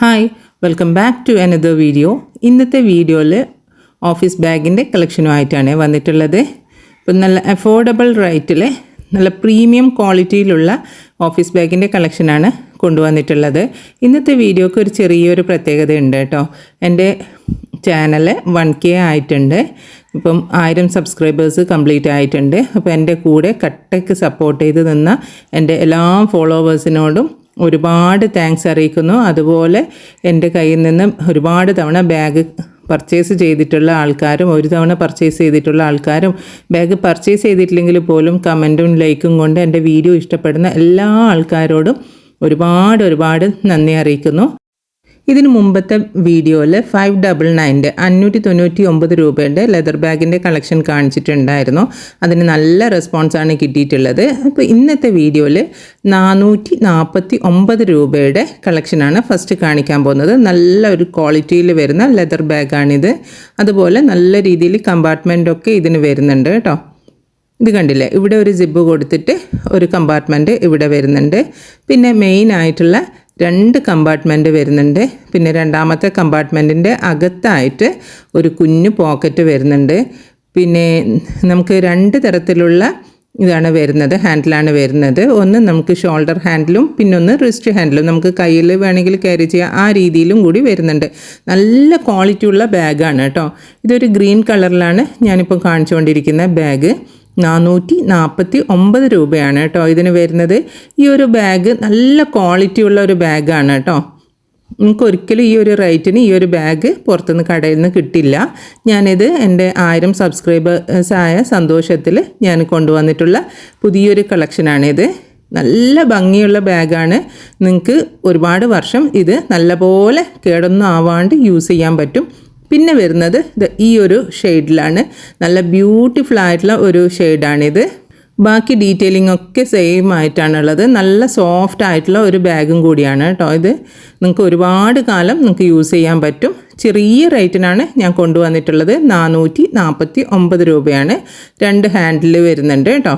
Hi welcome back to another video ഇന്നത്തെ വീഡിയോയിൽ office ബാഗിന്റെ കളക്ഷനുമായിട്ടാണ് വന്നിട്ടുള്ളത്. ഇപ്പം നല്ല അഫോർഡബിൾ റേറ്റിൽ നല്ല പ്രീമിയം ക്വാളിറ്റിയിലുള്ള ഓഫീസ് ബാഗിന്റെ കളക്ഷനാണ് കൊണ്ടുവന്നിട്ടുള്ളത്. ഇന്നത്തെ വീഡിയോക്ക് ഒരു ചെറിയൊരു പ്രത്യേകത ഉണ്ട് കേട്ടോ. എന്റെ ചാനൽ വൺ കെ ആയിട്ടുണ്ട്. ഇപ്പം ആയിരം സബ്സ്ക്രൈബേഴ്സ് കംപ്ലീറ്റ് ആയിട്ടുണ്ട്. അപ്പോൾ എന്റെ കൂടെ കട്ടയ്ക്ക് സപ്പോർട്ട് ചെയ്ത് നിന്ന എന്റെ എല്ലാ ഫോളോവേഴ്സിനോടും ഒരുപാട് താങ്ക്സ് അറിയിക്കുന്നു. അതുപോലെ എന്റെ കയ്യിൽ നിന്നും ഒരുപാട് തവണ ബാഗ് പർച്ചേസ് ചെയ്തിട്ടുള്ള ആൾക്കാരും ഒരു തവണ പർച്ചേസ് ചെയ്തിട്ടുള്ള ആൾക്കാരും ബാഗ് പർച്ചേസ് ചെയ്തിട്ടില്ലെങ്കിൽ പോലും കമന്റും ലൈക്കും കൊണ്ട് എന്റെ വീഡിയോ ഇഷ്ടപ്പെടുന്ന എല്ലാ ആൾക്കാരോടും ഒരുപാട് ഒരുപാട് നന്ദി അറിയിക്കുന്നു. ഇതിന് മുമ്പത്തെ വീഡിയോയിൽ ഫൈവ് ഡബിൾ നയന്റെ അഞ്ഞൂറ്റി തൊണ്ണൂറ്റി ഒമ്പത് രൂപയുടെ ലെതർ ബാഗിന്റെ കളക്ഷൻ കാണിച്ചിട്ടുണ്ടായിരുന്നു. അതിന് നല്ല റെസ്പോൺസാണ് കിട്ടിയിട്ടുള്ളത്. അപ്പോൾ ഇന്നത്തെ വീഡിയോയിൽ നാനൂറ്റി നാൽപ്പത്തി ഒമ്പത് രൂപയുടെ കളക്ഷനാണ് ഫസ്റ്റ് കാണിക്കാൻ പോകുന്നത്. നല്ല ഒരു ക്വാളിറ്റിയിൽ വരുന്ന ലെതർ ബാഗാണിത് അതുപോലെ നല്ല രീതിയിൽ കമ്പാർട്ട്മെന്റൊക്കെ ഇതിന് വരുന്നുണ്ട് കേട്ടോ. ഇത് കണ്ടില്ലേ? ഇവിടെ ഒരു സിബ് കൊടുത്തിട്ട് ഒരു കമ്പാർട്ട്മെന്റ് ഇവിടെ വരുന്നുണ്ട്. പിന്നെ മെയിൻ ആയിട്ടുള്ള രണ്ട് കമ്പാർട്ട്മെന്റ് വരുന്നുണ്ട്. പിന്നെ രണ്ടാമത്തെ കമ്പാർട്ട്മെന്റിന്റെ അകത്തായിട്ട് ഒരു കുഞ്ഞു പോക്കറ്റ് വരുന്നുണ്ട്. പിന്നെ നമുക്ക് രണ്ട് തരത്തിലുള്ള ഇതാണ് വരുന്നത് ഹാൻഡിലാണ് വരുന്നത്. ഒന്ന് നമുക്ക് ഷോൾഡർ ഹാൻഡിലും പിന്നൊന്ന് റിസ്റ്റ് ഹാൻഡിലും. നമുക്ക് കയ്യിൽ വേണമെങ്കിൽ ക്യാരി ചെയ്യാം. ആ രീതിയിലും കൂടി വരുന്നുണ്ട്. നല്ല ക്വാളിറ്റി ഉള്ള ബാഗാണ് കേട്ടോ. ഇതൊരു ഗ്രീൻ കളറിലാണ് ഞാനിപ്പോൾ കാണിച്ചുകൊണ്ടിരിക്കുന്ന ബാഗ് നാനൂറ്റി നാൽപ്പത്തി ഒമ്പത് രൂപയാണ് കേട്ടോ ഇതിന് വരുന്നത്. ഈ ഒരു ബാഗ് നല്ല ക്വാളിറ്റി ഉള്ള ഒരു ബാഗാണ് കേട്ടോ. നിങ്ങൾക്ക് ഒരിക്കലും ഈ ഒരു റേറ്റിന് ഈ ഒരു ബാഗ് പുറത്തുനിന്ന് കടയിൽ നിന്ന് കിട്ടില്ല. ഞാനിത് എന്റെ ആയിരം സബ്സ്ക്രൈബേഴ്സ് ആയ സന്തോഷത്തിൽ ഞാൻ കൊണ്ടുവന്നിട്ടുള്ള പുതിയൊരു കളക്ഷനാണിത് നല്ല ഭംഗിയുള്ള ബാഗാണ് നിങ്ങൾക്ക് ഒരുപാട് വർഷം ഇത് നല്ലപോലെ കേടൊന്നും ആവാണ്ട് യൂസ് ചെയ്യാൻ പറ്റും. പിന്നെ വരുന്നത് ഇത് ഈ ഒരു ഷെയ്ഡിലാണ് നല്ല ബ്യൂട്ടിഫുൾ ആയിട്ടുള്ള ഒരു ഷെയ്ഡാണിത് ബാക്കി ഡീറ്റെയിലിംഗ് ഒക്കെ സെയിം ആയിട്ടാണുള്ളത്. നല്ല സോഫ്റ്റ് ആയിട്ടുള്ള ഒരു ബാഗും കൂടിയാണ് കേട്ടോ ഇത്. നിങ്ങൾക്ക് ഒരുപാട് കാലം നിങ്ങൾക്ക് യൂസ് ചെയ്യാൻ പറ്റും. ചെറിയ റേറ്റിനാണ് ഞാൻ കൊണ്ടുവന്നിട്ടുള്ളത്. നാനൂറ്റി നാൽപ്പത്തി ഒമ്പത് രൂപയാണ്. രണ്ട് ഹാൻഡിൽ വരുന്നുണ്ട് കേട്ടോ.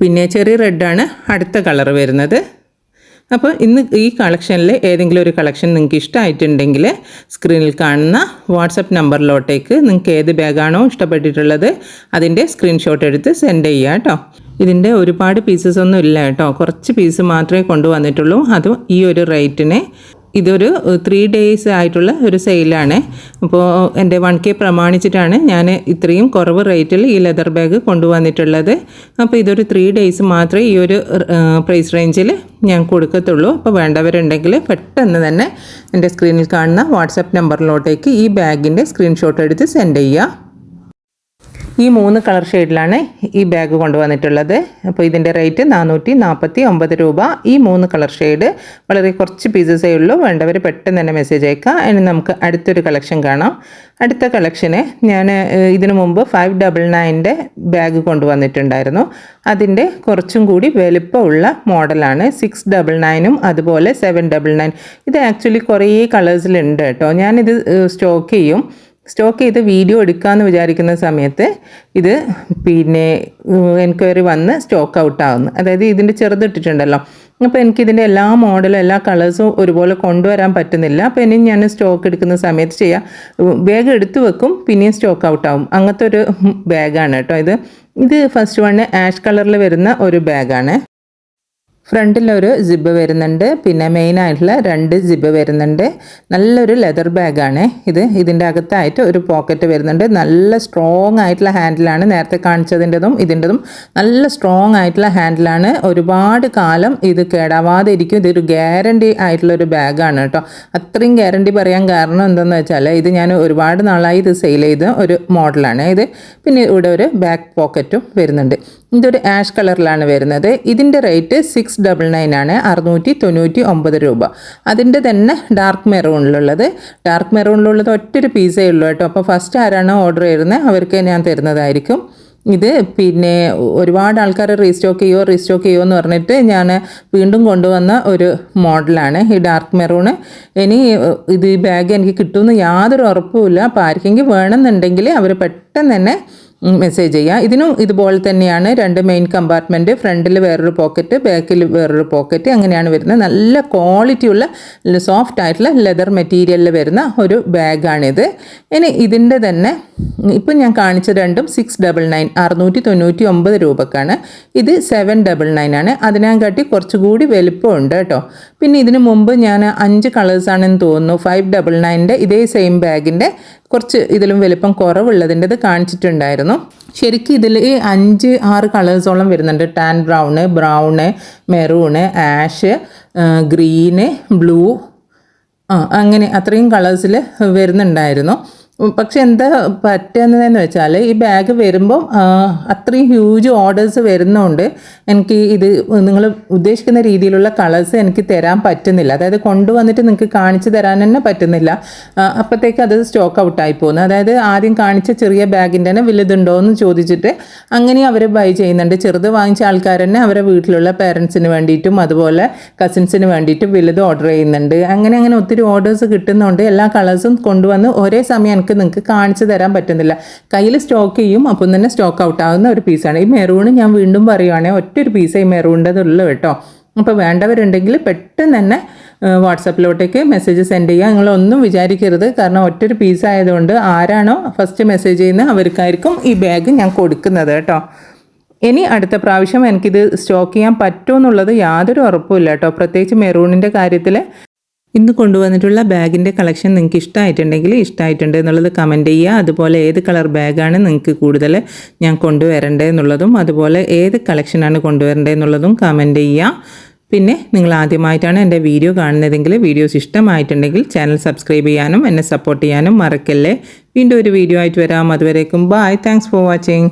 പിന്നെ ചെറിയ റെഡാണ് അടുത്ത കളർ വരുന്നത്. അപ്പോൾ ഇന്ന് ഈ കളക്ഷനിൽ ഏതെങ്കിലും ഒരു കളക്ഷൻ നിങ്ങൾക്ക് ഇഷ്ടമായിട്ടുണ്ടെങ്കിൽ സ്ക്രീനിൽ കാണുന്ന വാട്സപ്പ് നമ്പറിലോട്ടേക്ക് നിങ്ങൾക്ക് ഏത് ബാഗാണോ ഇഷ്ടപ്പെട്ടിട്ടുള്ളത് അതിന്റെ സ്ക്രീൻഷോട്ട് എടുത്ത് സെൻഡ് ചെയ്യുക കേട്ടോ. ഇതിന്റെ ഒരുപാട് പീസസ് ഒന്നും ഇല്ല കേട്ടോ. കുറച്ച് പീസ് മാത്രമേ കൊണ്ടുവന്നിട്ടുള്ളൂ. അതും ഈ ഒരു റേറ്റിന് ഇതൊരു ത്രീ ഡേയ്സ് ആയിട്ടുള്ള ഒരു സെയിലാണ് അപ്പോൾ എന്റെ വൺ കെ പ്രമാണിച്ചിട്ടാണ് ഞാൻ ഇത്രയും കുറവ് റേറ്റിൽ ഈ ലെതർ ബാഗ് കൊണ്ടുവന്നിട്ടുള്ളത്. അപ്പോൾ ഇതൊരു ത്രീ ഡേയ്സ് മാത്രമേ ഈ ഒരു പ്രൈസ് റേഞ്ചിൽ ഞാൻ കൊടുക്കത്തുള്ളൂ. അപ്പോൾ വേണ്ടവരുണ്ടെങ്കിൽ പെട്ടെന്ന് തന്നെ എന്റെ സ്ക്രീനിൽ കാണുന്ന വാട്സപ്പ് നമ്പറിലോട്ടേക്ക് ഈ ബാഗിന്റെ സ്ക്രീൻഷോട്ട് എടുത്ത് സെൻഡ് ചെയ്യുക. ഈ മൂന്ന് കളർ ഷെയ്ഡിലാണ് ഈ ബാഗ് കൊണ്ടുവന്നിട്ടുള്ളത്. അപ്പോൾ ഇതിന്റെ റേറ്റ് നാനൂറ്റി നാൽപ്പത്തി ഒമ്പത് രൂപ. ഈ മൂന്ന് കളർ ഷെയ്ഡ് വളരെ കുറച്ച് പീസസേ ഉള്ളൂ. വേണ്ടവർ പെട്ടെന്ന് തന്നെ മെസ്സേജ് അയക്കുക ഇനി നമുക്ക് അടുത്തൊരു കളക്ഷൻ കാണാം. അടുത്ത കളക്ഷന് ഞാൻ ഇതിനു മുമ്പ് ഫൈവ് ഡബിൾ നയന്റെ ബാഗ് കൊണ്ടുവന്നിട്ടുണ്ടായിരുന്നു. അതിന്റെ കുറച്ചും കൂടി വലുപ്പമുള്ള മോഡലാണ്. സിക്സ് ഡബിൾ നയനും അതുപോലെ സെവൻ ഡബിൾ നയൻ ഇത് ആക്ച്വലി കുറേ കളേഴ്സിലുണ്ട് കേട്ടോ. ഞാനിത് സ്റ്റോക്ക് ചെയ്യും. സ്റ്റോക്ക് ചെയ്ത് വീഡിയോ എടുക്കാമെന്ന് വിചാരിക്കുന്ന സമയത്ത് ഇത് പിന്നെ എൻക്വയറി വന്ന് സ്റ്റോക്ക് ഔട്ട് ആവുന്നു അതായത് ഇതിന്റെ ചെറുതിട്ടിട്ടുണ്ടല്ലോ. അപ്പോൾ എനിക്കിതിന്റെ എല്ലാ മോഡലും എല്ലാ കളേഴ്സും ഒരുപോലെ കൊണ്ടുവരാൻ പറ്റുന്നില്ല. അപ്പോൾ ഇനി ഞാൻ സ്റ്റോക്ക് എടുക്കുന്ന സമയത്ത് ചെയ്യാം. ബാഗ് എടുത്തു വെക്കും പിന്നെയും സ്റ്റോക്ക് ഔട്ട് ആവും അങ്ങനത്തെ ഒരു ബാഗാണ് കേട്ടോ ഇത്. ഇത് ഫസ്റ്റ് വൺ ആഷ് കളറിൽ വരുന്ന ഒരു ബാഗാണ്. ഫ്രണ്ടിലൊരു സിബ് വരുന്നുണ്ട്. പിന്നെ മെയിനായിട്ടുള്ള രണ്ട് സിബ് വരുന്നുണ്ട്. നല്ലൊരു ലെതർ ബാഗാണ് ഇത്. ഇതിന്റെ അകത്തായിട്ട് ഒരു പോക്കറ്റ് വരുന്നുണ്ട്. നല്ല സ്ട്രോങ് ആയിട്ടുള്ള ഹാൻഡിലാണ് നേരത്തെ കാണിച്ചതിന്റെതും ഇതിന്റെതും നല്ല സ്ട്രോങ് ആയിട്ടുള്ള ഹാൻഡിലാണ് ഒരുപാട് കാലം ഇത് കേടാവാതെ ഇരിക്കും. ഇതൊരു ഗ്യാരണ്ടി ആയിട്ടുള്ള ഒരു ബാഗാണ് കേട്ടോ. അത്രയും ഗ്യാരണ്ടി പറയാൻ കാരണം എന്താണെന്ന് വെച്ചാൽ ഇത് ഞാൻ ഒരുപാട് നാളായി ഇത് സെയിൽ ചെയ്ത ഒരു മോഡലാണ് ഇത്. പിന്നെ ഇവിടെ ഒരു ബാക്ക് പോക്കറ്റും വരുന്നുണ്ട്. ഇതൊരു ആഷ് കളറിലാണ് വരുന്നത്. ഇതിന്റെ റേറ്റ് സിക്സ് ഡബിൾ നയൻ ആണ്. അറുന്നൂറ്റി തൊണ്ണൂറ്റി ഒമ്പത് രൂപ. അതിന്റെ തന്നെ ഡാർക്ക് മെറൂണിലുള്ളത് ഡാർക്ക് മെറൂണിലുള്ളത് ഒറ്റൊരു പീസേ ഉള്ളൂ കേട്ടോ. അപ്പോൾ ഫസ്റ്റ് ആരാണോ ഓർഡർ ചെയ്യുന്നത് അവർക്ക് ഞാൻ തരുന്നതായിരിക്കും. ഇത് പിന്നെ ഒരുപാട് ആൾക്കാർ റീസ്റ്റോക്ക് ചെയ്യുമോ റീസ്റ്റോക്ക് ചെയ്യുമോ എന്ന് പറഞ്ഞിട്ട് ഞാൻ വീണ്ടും കൊണ്ടുവന്ന ഒരു മോഡലാണ് ഈ ഡാർക്ക് മെറൂണ് ഇനി ഇത് ഈ ബാഗ് എനിക്ക് കിട്ടുമെന്ന് യാതൊരു ഉറപ്പുമില്ല അപ്പോൾ ആർക്കെങ്കിലും വേണമെന്നുണ്ടെങ്കിൽ അവർ പെട്ടെന്ന് തന്നെ മെസ്സേജ് ചെയ്യാം. ഇതിനും ഇതുപോലെ തന്നെയാണ് രണ്ട് മെയിൻ കമ്പാർട്ട്മെന്റ് ഫ്രണ്ടിൽ വേറൊരു പോക്കറ്റ് ബാക്കിൽ വേറൊരു പോക്കറ്റ് അങ്ങനെയാണ് വരുന്നത്. നല്ല ക്വാളിറ്റിയുള്ള സോഫ്റ്റ് ആയിട്ടുള്ള ലെതർ മെറ്റീരിയലിൽ വരുന്ന ഒരു ബാഗാണിത് ഇനി ഇതിന്റെ തന്നെ ഇപ്പം ഞാൻ കാണിച്ച രണ്ടും സിക്സ് ഡബിൾ നയൻ അറുന്നൂറ്റി തൊണ്ണൂറ്റി ഒമ്പത് രൂപക്കാണ്. ഇത് സെവൻ ഡബിൾ നയൻ ആണ്. അതിനെക്കാട്ടി കുറച്ചുകൂടി വലിപ്പമുണ്ട് കേട്ടോ. പിന്നെ ഇതിന് മുമ്പ് ഞാൻ അഞ്ച് കളേഴ്സാണെന്ന് തോന്നുന്നു. ഫൈവ് ഡബിൾ നയന്റെ ഇതേ സെയിം ബാഗിന്റെ കുറച്ച് ഇതിലും വലിപ്പം കുറവുള്ളതിന്റെ ഇത് കാണിച്ചിട്ടുണ്ടായിരുന്നു. ശരിക്കും ഇതിൽ അഞ്ച് ആറ് കളേഴ്സോളം വരുന്നുണ്ട്. Tan brown brown maroon ash green blue ആ അങ്ങനെ അത്രയും കളേഴ്സിൽ വരുന്നുണ്ടായിരുന്നു. പക്ഷെ എന്താ പറ്റുന്നതെന്ന് വെച്ചാൽ ഈ ബാഗ് വരുമ്പം അത്രയും ഹ്യൂജ് ഓർഡേഴ്സ് വരുന്നതുകൊണ്ട് എനിക്ക് ഇത് നിങ്ങൾ ഉദ്ദേശിക്കുന്ന രീതിയിലുള്ള കളേഴ്സ് എനിക്ക് തരാൻ പറ്റുന്നില്ല. അതായത് കൊണ്ടുവന്നിട്ട് നിങ്ങൾക്ക് കാണിച്ചു തരാൻ തന്നെ പറ്റുന്നില്ല. അപ്പോഴത്തേക്ക് അത് സ്റ്റോക്ക് ഔട്ടായി പോകുന്നു. അതായത് ആദ്യം കാണിച്ച ചെറിയ ബാഗിന്റെ തന്നെ വലുതുണ്ടോ എന്ന് ചോദിച്ചിട്ട് അങ്ങനെ അവർ ബൈ ചെയ്യുന്നുണ്ട്. ചെറുത് വാങ്ങിച്ച ആൾക്കാർ തന്നെ അവരെ വീട്ടിലുള്ള പേരൻസിന് വേണ്ടിയിട്ടും അതുപോലെ കസിൻസിന് വേണ്ടിയിട്ടും വലുത് ഓർഡർ ചെയ്യുന്നുണ്ട്. അങ്ങനെ അങ്ങനെ ഒത്തിരി ഓർഡേഴ്സ് കിട്ടുന്നതുകൊണ്ട് എല്ലാ കളേഴ്സും കൊണ്ടുവന്ന് ഒരേ സമയം എനിക്ക് നിങ്ങൾക്ക് കാണിച്ചു തരാൻ പറ്റുന്നില്ല. കയ്യിൽ സ്റ്റോക്ക് ചെയ്യും അപ്പം തന്നെ സ്റ്റോക്ക് ഔട്ട് ആവുന്ന ഒരു പീസാണ് ഈ മെറൂണ് ഞാൻ വീണ്ടും പറയുവാണെങ്കിൽ ഒറ്റൊരു പീസേ ഈ മെറൂണിന്റെതുള്ളൂ കേട്ടോ. അപ്പോൾ വേണ്ടവരുണ്ടെങ്കിൽ പെട്ടെന്ന് തന്നെ വാട്സപ്പിലോട്ടേക്ക് മെസ്സേജ് സെൻഡ് ചെയ്യുക നിങ്ങളൊന്നും വിചാരിക്കരുത്. കാരണം ഒറ്റൊരു പീസ് ആയതുകൊണ്ട് ആരാണോ ഫസ്റ്റ് മെസ്സേജ് ചെയ്യുന്നത് അവർക്കായിരിക്കും ഈ ബാഗ് ഞാൻ കൊടുക്കുന്നത് കേട്ടോ. ഇനി അടുത്ത പ്രാവശ്യം എനിക്കിത് സ്റ്റോക്ക് ചെയ്യാൻ പറ്റുമെന്നുള്ളത് യാതൊരു ഉറപ്പുമില്ല കേട്ടോ. പ്രത്യേകിച്ച് മെറൂണിന്റെ കാര്യത്തിൽ ഇന്ന് കൊണ്ടുവന്നിട്ടുള്ള ബാഗിന്റെ കളക്ഷൻ നിങ്ങൾക്ക് ഇഷ്ടമായിട്ടുണ്ടെങ്കിൽ ഇഷ്ടമായിട്ടുണ്ട് എന്നുള്ളത് കമന്റ് ചെയ്യുക. അതുപോലെ ഏത് കളർ ബാഗാണ് നിങ്ങൾക്ക് കൂടുതൽ ഞാൻ കൊണ്ടുവരേണ്ടത് എന്നുള്ളതും അതുപോലെ ഏത് കളക്ഷനാണ് കൊണ്ടുവരേണ്ടത് എന്നുള്ളതും കമന്റ് ചെയ്യുക. പിന്നെ നിങ്ങൾ ആദ്യമായിട്ടാണ് എന്റെ വീഡിയോ കാണുന്നതെങ്കിൽ വീഡിയോസ് ഇഷ്ടമായിട്ടുണ്ടെങ്കിൽ ചാനൽ സബ്സ്ക്രൈബ് ചെയ്യാനും എന്നെ സപ്പോർട്ട് ചെയ്യാനും മറക്കല്ലേ. വീണ്ടും ഒരു വീഡിയോ ആയിട്ട് വരാം. അതുവരേക്കും ബായ് താങ്ക്സ് ഫോർ വാച്ചിങ്